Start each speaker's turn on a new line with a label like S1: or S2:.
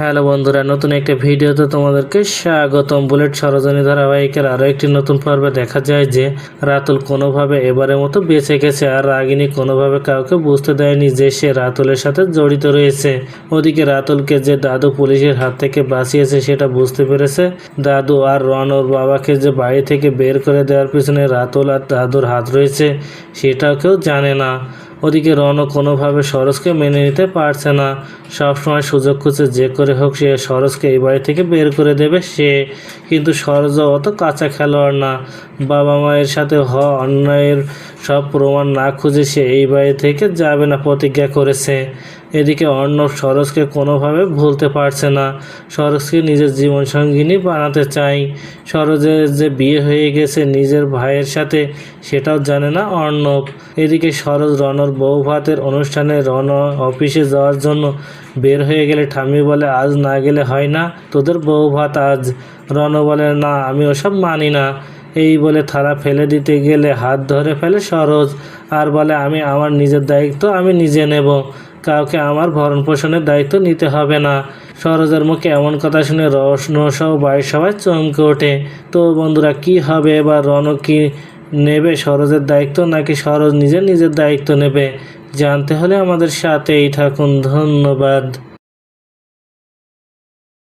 S1: Hello বন্ধুরা, নতুন একটা ভিডিওতে তোমাদেরকে স্বাগতম। বুলেট সরজনী ধারাবাহিকের আরও একটি নতুন পর্বে দেখা যায় যে রাতুল কোনোভাবে এবারের মতো বেঁচে গেছে আর রাগিনী কোনোভাবে কাউকে বুঝতে দেয়নি যে সে রাতুলের সাথে জড়িত রয়েছে। ওদিকে রাতুলকে যে দাদু পুলিশের হাত থেকে বাঁচিয়েছে সেটা বুঝতে পেরেছে। দাদু আর রন ওর বাবাকে যে বাড়ি থেকে বের করে দেওয়ার পিছনে রাতুল আর দাদুর হাত রয়েছে, সেটাও কেউ জানে না। ওদিকে রনও কোনোভাবে সরোজকে মেনে নিতে পারছে না। সবসময় সুযোগ খুঁজে যে করে হোক সে সরোজকে এই বাড়ি থেকে বের করে দেবে সে। কিন্তু সরোজও অত কাঁচা খেলোয়াড় না। বাবা মায়ের সাথে হ অন্যায়ের সব প্রমাণ না খুঁজে সে এই বাড়ি থেকে যাবে না প্রতিজ্ঞা করেছে। এদিকে অর্ণব সরোজকে কোনোভাবে ভুলতে পারছে না। সরোজকে নিজের জীবনসঙ্গিনী বানাতে চাই। সরোজের যে বিয়ে হয়ে গেছে নিজের ভাইয়ের সাথে, সেটাও জানে না অর্ণব। এদিকে সরোজ রনর বউ ভাতের অনুষ্ঠানে রন অফিসে যাওয়ার জন্য বের হয়ে গেলে ঠাম্মি বলে, আজ না গেলে হয় না তোদের বউ ভাত আজ। রন বলে, না, আমি ওসব মানি না। এই বলে থালা ফেলে দিতে গেলে হাত ধরে ফেলে সরোজ, আর বলে, আমি আমার নিজের দায়িত্ব, আমি নিজে নেব। কাউকে আমার ভরণ পোষণের দায়িত্ব নিতে হবে না। সরোজের মুখে এমন কথা শুনে রসন সহ বাড়ির সবাই চমকে ওঠে। তো বন্ধুরা, কি হবে এবার? রণ কি নেবে সরোজের দায়িত্ব, নাকি সরোজ নিজে নিজের দায়িত্ব নেবে? জানতে হলে আমাদের সাথেই থাকুন। ধন্যবাদ।